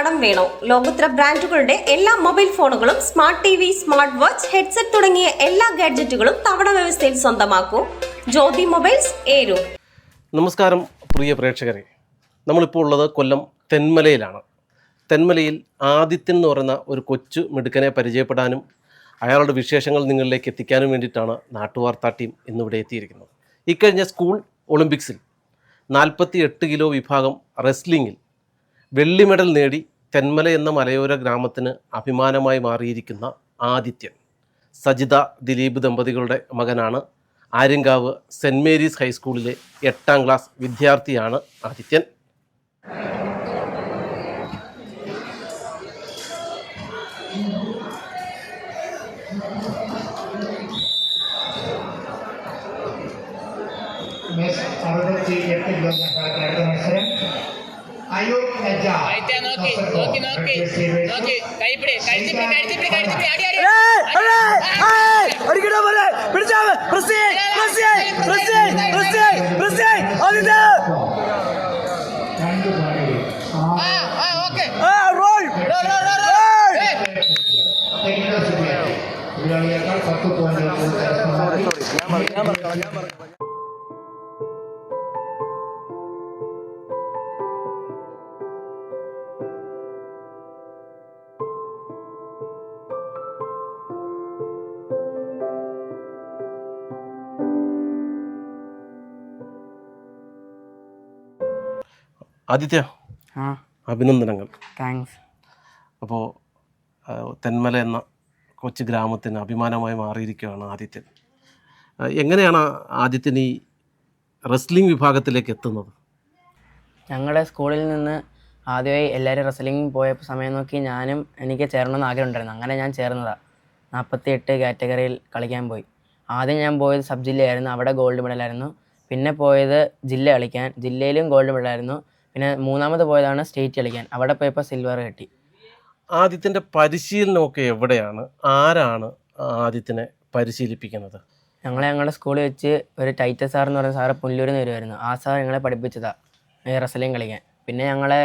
കടം വേണോ? ലോകോത്തര ബ്രാൻഡുകളുടെ എല്ലാ മൊബൈൽ ഫോണുകളും smart T V smart watch headset തുടങ്ങിയ എല്ലാ ഗാഡ്ജറ്റുകളും തവണ വ്യവസ്ഥയിൽ സ്വന്തമാക്കൂ. ജ്യോതി മൊബൈൽസ് ഏരു. നമസ്കാരം പ്രിയ പ്രേക്ഷകരെ. നമ്മളിപ്പോൾ ഉള്ളത് കൊല്ലം തെന്മലയിലാണ്. തെന്മലയിൽ ആദിത്യൻ എന്ന് പറയുന്ന ഒരു കൊച്ചു മിടുക്കനെ പരിചയപ്പെടാനും അയാളുടെ വിശേഷങ്ങൾ നിങ്ങളിലേക്ക് എത്തിക്കാനും വേണ്ടിയിട്ടാണ് നാട്ടുവാർത്താ ടീം ഇന്നിവിടെ എത്തിയിരിക്കുന്നത്. ഇക്കഴിഞ്ഞ സ്കൂൾ ഒളിമ്പിക്സിൽ നാൽപ്പത്തി എട്ട് കിലോ വിഭാഗം റെസ്ലിംഗിൽ വെള്ളി മെഡൽ നേടി തെന്മല എന്ന മലയോര ഗ്രാമത്തിന് അഭിമാനമായി മാറിയിരിക്കുന്ന ആദിത്യൻ. സജിത ദിലീപ് ദമ്പതികളുടെ മകനാണ്. ആര്യങ്കാവ് സെന്റ് മേരീസ് ഹൈസ്കൂളിലെ എട്ടാം ക്ലാസ് വിദ്യാർത്ഥിയാണ് ആദിത്യൻ. അടുത്ത മത്സരം. ആയിത്തെ നോക്കി നോക്കി നോക്കി നോക്കി കൈപ്പിടി കഴിച്ചിപ്പിടി കഴിച്ചിപ്പിടി കഴിച്ചിപ്പിടി അടി അടി അടിക്കടാ പോലെ പിടിച്ചാ പ്രസി പ്രസി പ്രസി പ്രസി പ്രസി അതിന്റെ രണ്ട് പോയിന്റ് ആ ആ ഓക്കേ. ആ ആദിത്യ. ആ. അഭിനന്ദനങ്ങൾ. താങ്ക്സ് അപ്പോൾ തെന്മല എന്ന കൊച്ചു ഗ്രാമത്തിന് അഭിമാനമായി മാറിയിരിക്കുകയാണ് ആദിത്യൻ. എങ്ങനെയാണ് ആദിത്യൻ ഈ റെസ്ലിംഗ് വിഭാഗത്തിലേക്ക് എത്തുന്നത്? ഞങ്ങളുടെ സ്കൂളിൽ നിന്ന് ആദ്യമായി എല്ലാവരും റെസ്ലിംഗ് പോയ സമയം നോക്കി ഞാനും എനിക്ക് ചേരണമെന്ന് ആഗ്രഹം ഉണ്ടായിരുന്നു. അങ്ങനെ ഞാൻ ചേർന്നതാണ് നാൽപ്പത്തി എട്ട് കാറ്റഗറിയിൽ കളിക്കാൻ പോയി. ആദ്യം ഞാൻ പോയത് സബ് ജില്ലയായിരുന്നു. അവിടെ ഗോൾഡ് മെഡലായിരുന്നു പിന്നെ പോയത് ജില്ല കളിക്കാൻ. ജില്ലയിലും ഗോൾഡ് മെഡലായിരുന്നു പിന്നെ മൂന്നാമത് പോയതാണ് സ്റ്റേറ്റ് കളിക്കാൻ. അവിടെ പോയപ്പോൾ സിൽവർ കിട്ടി. ആദിത്യന്റെ പരിശീലനമൊക്കെ എവിടെയാണ്? ആരാണ് ആദിത്യനെ പരിശീലിപ്പിക്കുന്നത്? ഞങ്ങളെ ഞങ്ങളുടെ സ്കൂളിൽ വെച്ച് ഒരു ടൈറ്റ സാർ എന്ന് പറയുന്ന സാറ് പുല്ലൂരിൽ നിന്ന് വരുമായിരുന്നു ആ സാർ ഞങ്ങളെ പഠിപ്പിച്ചതാണ് ഈ റസലിംഗ് കളിക്കാൻ. പിന്നെ ഞങ്ങളെ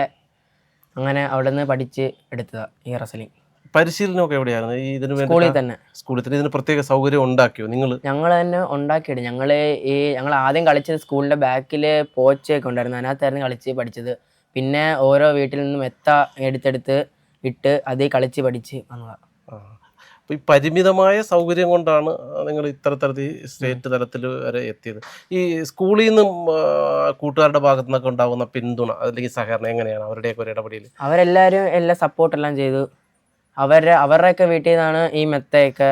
അങ്ങനെ അവിടെ നിന്ന് പഠിച്ച് എടുത്തതാണ് ഈ റെസ്ലിംഗ് പരിശീലനമൊക്കെ എവിടെയായിരുന്നു? ഈ ഇതിന് സ്കൂളിൽ തന്നെ. സ്കൂളിൽ തന്നെ ഇതിന് പ്രത്യേക സൗകര്യം ഉണ്ടാക്കിയോ? നിങ്ങൾ ഞങ്ങൾ തന്നെ ഉണ്ടാക്കിയിട്ട് ഞങ്ങൾ ഈ ഞങ്ങൾ ആദ്യം കളിച്ചത് സ്കൂളിന്റെ ബാക്കിൽ പോച്ചയൊക്കെ ഉണ്ടായിരുന്നു. അതിനകത്തായിരുന്നു കളിച്ച് പഠിച്ചത്. പിന്നെ ഓരോ വീട്ടിൽ നിന്നും എത്ത എടുത്തെടുത്ത് ഇട്ട് അതിൽ കളിച്ച് പഠിച്ച് വന്നതാണ് അപ്പോൾ ഈ പരിമിതമായ സൗകര്യം കൊണ്ടാണ് നിങ്ങൾ ഇത്തരത്തരത്തിൽ സ്റ്റേറ്റ് തലത്തിൽ വരെ എത്തിയത്. ഈ സ്കൂളിൽ നിന്നും കൂട്ടുകാരുടെ ഭാഗത്തു നിന്നൊക്കെ ഉണ്ടാകുന്ന പിന്തുണ അല്ലെങ്കിൽ സഹകരണം എങ്ങനെയാണ്? അവരുടെയൊക്കെ ഒരു ഇടപെടൽ അവരെല്ലാവരും എല്ലാ സപ്പോർട്ടെല്ലാം ചെയ്തു. അവരുടെ അവരുടെയൊക്കെ വീട്ടിൽ നിന്നാണ് ഈ മെത്തയൊക്കെ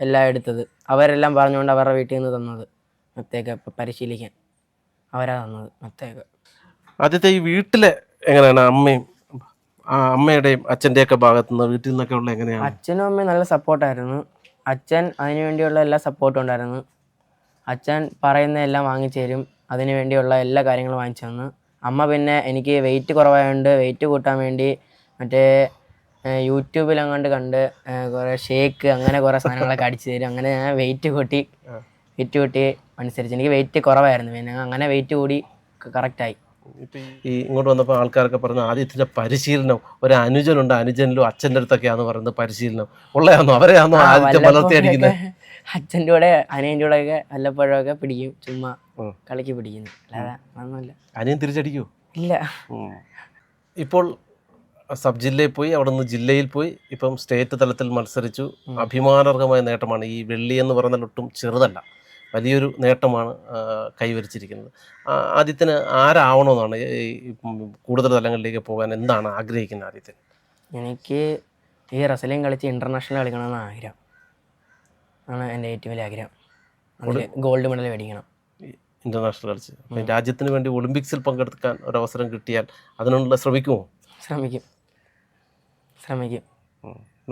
എല്ലാം എടുത്തത്. അവരെല്ലാം പറഞ്ഞുകൊണ്ട് അവരുടെ വീട്ടിൽ നിന്ന് തന്നത് മെത്തയൊക്കെ പരിശീലിക്കാൻ. അവരാ തന്നത് മെത്തയൊക്കെ. ആദ്യത്തെ ഈ വീട്ടിലെ എങ്ങനെയാണ് അമ്മയും അമ്മയുടെയും അച്ഛന്റെയൊക്കെ ഭാഗത്തു നിന്ന് വീട്ടിൽ നിന്നൊക്കെ ഉള്ള എങ്ങനെയാണ്? അച്ഛനും അമ്മയും നല്ല സപ്പോർട്ടായിരുന്നു. അച്ഛൻ അതിനു വേണ്ടിയുള്ള എല്ലാ സപ്പോർട്ടും ഉണ്ടായിരുന്നു. അച്ഛൻ പറയുന്ന എല്ലാം വാങ്ങിച്ചു തരും. അതിനു വേണ്ടിയുള്ള എല്ലാ കാര്യങ്ങളും വാങ്ങിച്ചു തന്നു. അമ്മ പിന്നെ എനിക്ക് വെയിറ്റ് കുറവായതുകൊണ്ട് വെയിറ്റ് കൂട്ടാൻ വേണ്ടി മറ്റേ യൂട്യൂബിൽ അങ്ങോട്ട് കണ്ട് കുറെ ഷേക്ക് അങ്ങനെ കുറേ സാധനങ്ങളൊക്കെ അടിച്ചു തരും. അങ്ങനെ ഞാൻ വെയിറ്റ് കൂട്ടി വെയിറ്റ് കൂട്ടി അനുസരിച്ച്. എനിക്ക് വെയിറ്റ് കുറവായിരുന്നു പിന്നെ. അങ്ങനെ വെയിറ്റ് കൂടി കറക്റ്റായി ആയി. ഈ ഇങ്ങോട്ട് വന്നപ്പോൾ ആൾക്കാരൊക്കെ പറഞ്ഞു ആദ്യത്തിന്റെ പരിശീലനം ഒരു അനുജനുണ്ട് അനുജനിലും അച്ഛന്റെ അടുത്തൊക്കെയാന്ന് പറയുന്നത് പരിശീലനം. ഉള്ളതാണോ അവരെയാണോ ആദ്യത്തെ വളർത്തി അടിക്കുന്നത് അച്ഛന്റെ കൂടെ അനിയന്റെ കൂടെ ഒക്കെ വല്ലപ്പോഴൊക്കെ പിടിക്കും ചുമ്മാ കളിക്ക് പിടിക്കുന്നു. അല്ലാതെ ഒന്നുമില്ല അനിയൻ തിരിച്ചടിക്കോ ഇല്ല. ഇപ്പോൾ സബ് ജില്ലയിൽ പോയി അവിടെ നിന്ന് ജില്ലയിൽ പോയി ഇപ്പം സ്റ്റേറ്റ് തലത്തിൽ മത്സരിച്ചു. അഭിമാനർഹമായ നേട്ടമാണ് ഈ വെള്ളി എന്ന് പറഞ്ഞാൽ ഒട്ടും ചെറുതല്ല. വലിയൊരു നേട്ടമാണ് കൈവരിച്ചിരിക്കുന്നത്. ആദ്യത്തിന് ആരാവണമെന്നാണ് കൂടുതൽ തലങ്ങളിലേക്ക് പോകാൻ എന്താണ് ആഗ്രഹിക്കുന്നത് ആദ്യത്തിന് എനിക്ക് ഈ റസലിംഗ് കളിച്ച് ഇന്റർനാഷണൽ കളിക്കണമെന്ന് ആഗ്രഹം. ആണ് എന്റെ ഏറ്റവും വലിയ ആഗ്രഹം. ഗോൾഡ് മെഡൽ മേടിക്കണം. ഇന്റർനാഷണൽ കളിച്ച്. രാജ്യത്തിന് വേണ്ടി ഒളിമ്പിക്സിൽ പങ്കെടുക്കാൻ ഒരവസരം കിട്ടിയാൽ അതിനുള്ള ശ്രമിക്കുമോ? ശ്രമിക്കും. ശ്രമിക്കും.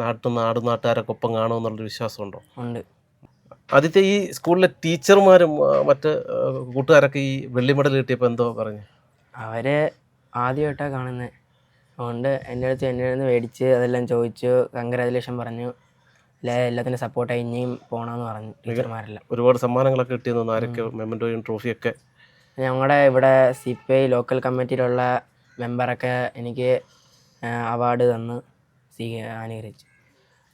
നാട്ടും നാട് നാട്ടുകാരൊക്കെ ഒപ്പം വിശ്വാസം ഉണ്ടോ ഉണ്ട്. ആദ്യത്തെ ഈ സ്കൂളിലെ ടീച്ചർമാരും മറ്റ് കൂട്ടുകാരൊക്കെ ഈ വെള്ളി മെഡൽ കിട്ടിയപ്പോൾ എന്തോ പറഞ്ഞു? അവരെ ആദ്യമായിട്ടാണ് കാണുന്നത് അതുകൊണ്ട് എന്റെ അടുത്ത് എന്റെ അടുത്ത് മേടിച്ച് അതെല്ലാം ചോദിച്ചു കൺഗ്രാജുലേഷൻ പറഞ്ഞു. അല്ലെ എല്ലാത്തിന്റെ സപ്പോർട്ടായി ഇനിയും പോകണമെന്ന് പറഞ്ഞു ടീച്ചർമാരെല്ലാം. ഒരുപാട് സമ്മാനങ്ങളൊക്കെ കിട്ടിയെന്ന് ആരൊക്കെ മെമ്മന്റോയും ട്രോഫിയൊക്കെ? ഞങ്ങളുടെ ഇവിടെ സി പി ഐ ലോക്കൽ കമ്മിറ്റിയിലുള്ള മെമ്പറൊക്കെ എനിക്ക് അവാർഡ് തന്ന്. അനുകരിച്ചു.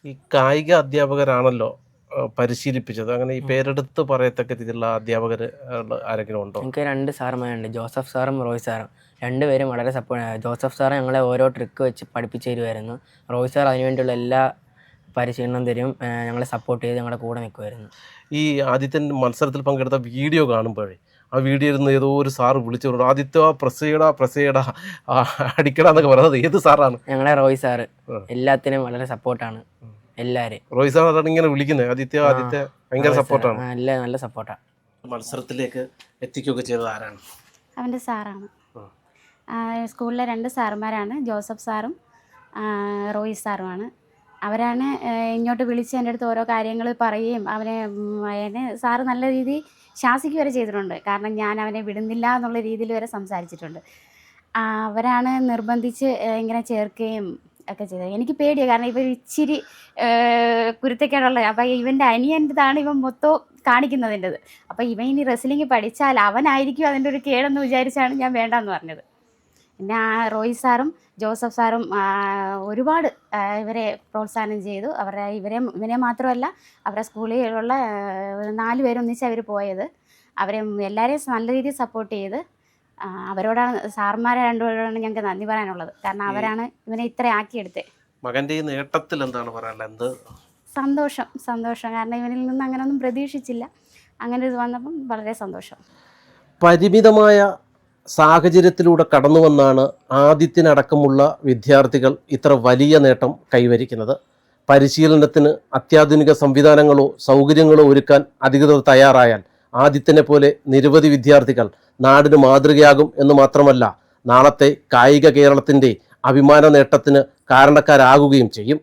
ഈ കായിക അധ്യാപകരാണല്ലോ പരിശീലിപ്പിച്ചത്. അങ്ങനെ ഈ പേരെടുത്ത് പറയത്തക്ക രീതിയിലുള്ള അധ്യാപകർ ആരെങ്കിലും ഉണ്ടോ? എനിക്ക് രണ്ട് സാറുമാരുണ്ട്. ജോസഫ് സാറും റോയ് സാറും. രണ്ടുപേരും വളരെ സപ്പോർട്ട് ജോസഫ് സാറ് ഞങ്ങളെ ഓരോ ട്രിക്ക് വെച്ച് പഠിപ്പിച്ചു തരുമായിരുന്നു റോയ് സാർ അതിനുവേണ്ടിയുള്ള എല്ലാ പരിശീലനം തരും. ഞങ്ങളെ സപ്പോർട്ട് ചെയ്ത് ഞങ്ങളുടെ കൂടെ നിൽക്കുമായിരുന്നു ഈ ആദ്യത്തെ മത്സരത്തിൽ പങ്കെടുത്ത വീഡിയോ കാണുമ്പോഴേ ആ വീഡിയോ ഇരുന്ന് ഏതോ ഒരു സാറ് വിളിച്ചു പറഞ്ഞു ആദിത്യ പ്രസ് ചെയ്യടാ അടിക്കടാ എന്നൊക്കെ പറയുന്നത് ഏത് സാറാണ്? ഞങ്ങളുടെ റോയ് സാറ്. എല്ലാത്തിനും വളരെ സപ്പോർട്ടാണ്. എല്ലാവരും റോയ് സാർ അതാണ് ഇങ്ങനെ വിളിക്കുന്നത്. ആദിത്യ ആദിത്യ ഭയങ്കര സപ്പോർട്ടാണ്. നല്ല നല്ല സപ്പോർട്ടാണ് മത്സരത്തിലേക്ക് എത്തിക്കുകയൊക്കെ ചെയ്തത് ആരാണ്? അവന്റെ സാറാണ്. സ്കൂളിലെ രണ്ട് സാറുമാരാണ്. ജോസഫ് സാറും റോയ് റോയി സാറുമാണ്. അവരാണ് ഇങ്ങോട്ട് വിളിച്ച് എന്റെ അടുത്ത് ഓരോ കാര്യങ്ങൾ പറയുകയും അവനെ അവനെ സാറ് നല്ല രീതിയിൽ ശാസിക്കുക വരെ ചെയ്തിട്ടുണ്ട്. കാരണം ഞാൻ അവനെ വിടുന്നില്ല എന്നുള്ള രീതിയിൽ വരെ സംസാരിച്ചിട്ടുണ്ട്. അവരാണ് നിർബന്ധിച്ച് ഇങ്ങനെ ചേർക്കുകയും ഒക്കെ ചെയ്തത്. എനിക്ക് പേടിയാണ് കാരണം ഇവർ ഇച്ചിരി കുരുത്തക്കേടുള്ളത് അപ്പം ഇവന്റെ അനിയന്റെതാണ് ഇവൻ മൊത്തം കാണിക്കുന്നതിന്റെത്. അപ്പം ഇവൻ ഇനി റെസ്ലിംഗ് പഠിച്ചാൽ അവനായിരിക്കും അതിന്റെ ഒരു കേടെന്ന് വിചാരിച്ചാണ് ഞാൻ വേണ്ടെന്ന് പറഞ്ഞത്. പിന്നെ ആ റോയ് സാറും ജോസഫ് സാറും ഒരുപാട് ഇവരെ പ്രോത്സാഹനം ചെയ്തു. അവരെ ഇവരെ ഇവരെ മാത്രമല്ല അവരുടെ സ്കൂളിലുള്ള നാല് പേരൊന്നിച്ച് അവർ പോയത്. അവരെ എല്ലാവരെയും നല്ല രീതിയിൽ സപ്പോർട്ട് ചെയ്ത് അവരോടാണ് സാർമാരെ രണ്ടുപേരോടാണ് ഞങ്ങൾക്ക് നന്ദി പറയാനുള്ളത്. കാരണം അവരാണ് ഇവനെ ഇത്ര ആക്കിയെടുത്തത് മകന്റെ ഈ നേട്ടത്തിൽ എന്താണ് പറയാനുള്ളത്? എന്ത്? സന്തോഷം സന്തോഷം. കാരണം ഇവനിൽ നിന്ന് അങ്ങനെയൊന്നും പ്രതീക്ഷിച്ചില്ല. അങ്ങനെ ഇത് വന്നപ്പം വളരെ സന്തോഷം. പരിമിതമായ സാഹചര്യത്തിലൂടെ കടന്നു വന്നാണ് ആദിത്യനടക്കമുള്ള വിദ്യാർത്ഥികൾ ഇത്ര വലിയ നേട്ടം കൈവരിക്കുന്നത്. പരിശീലനത്തിന് അത്യാധുനിക സംവിധാനങ്ങളോ സൗകര്യങ്ങളോ ഒരുക്കാൻ അധികൃതർ തയ്യാറായാൽ ആദിത്യനെ പോലെ നിരവധി വിദ്യാർത്ഥികൾ നാടിന് മാതൃകയാകും എന്ന് മാത്രമല്ല നാളത്തെ കായിക കേരളത്തിന്റെ അഭിമാന നേട്ടത്തിന് കാരണക്കാരാകുകയും ചെയ്യും.